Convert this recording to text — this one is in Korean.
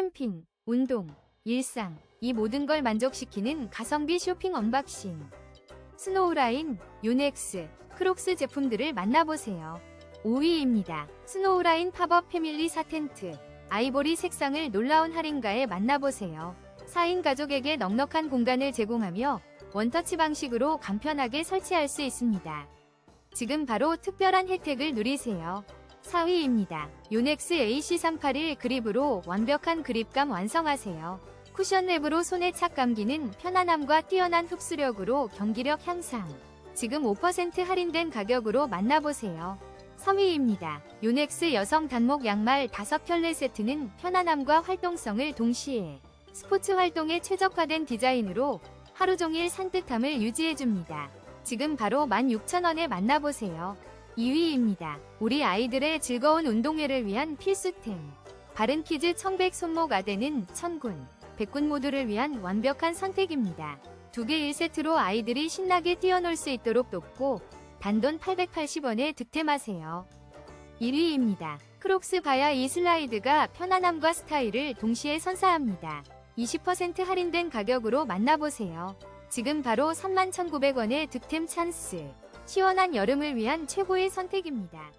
캠핑, 운동, 일상, 이 모든 걸 만족시키는 가성비 쇼핑 언박싱. 스노우라인, 요넥스, 크록스 제품들을 만나보세요. 5위입니다. 스노우라인 팝업 패밀리 사텐트. 아이보리 색상을 놀라운 할인가에 만나보세요. 4인 가족에게 넉넉한 공간을 제공하며 원터치 방식으로 간편하게 설치할 수 있습니다. 지금 바로 특별한 혜택을 누리세요. 4위입니다. 요넥스 AC381 그립으로 완벽한 그립감 완성하세요. 쿠션 랩으로 손에 착 감기는 편안함과 뛰어난 흡수력으로 경기력 향상. 지금 5% 할인된 가격으로 만나보세요. 3위입니다. 요넥스 여성 단목 양말 5켤레 세트는 편안함과 활동성을 동시에 스포츠 활동에 최적화된 디자인으로 하루 종일 산뜻함을 유지해줍니다. 지금 바로 16,000원에 만나보세요. 2위입니다. 우리 아이들의 즐거운 운동회를 위한 필수템. 바른키즈 청백 손목 아대는 천군, 백군 모두를 위한 완벽한 선택입니다. 두 개 1세트로 아이들이 신나게 뛰어놀 수 있도록 돕고 단돈 880원에 득템하세요. 1위입니다. 크록스 바야 이 슬라이드가 편안함과 스타일을 동시에 선사합니다. 20% 할인된 가격으로 만나보세요. 지금 바로 31,900원의 득템 찬스. 시원한 여름을 위한 최고의 선택입니다.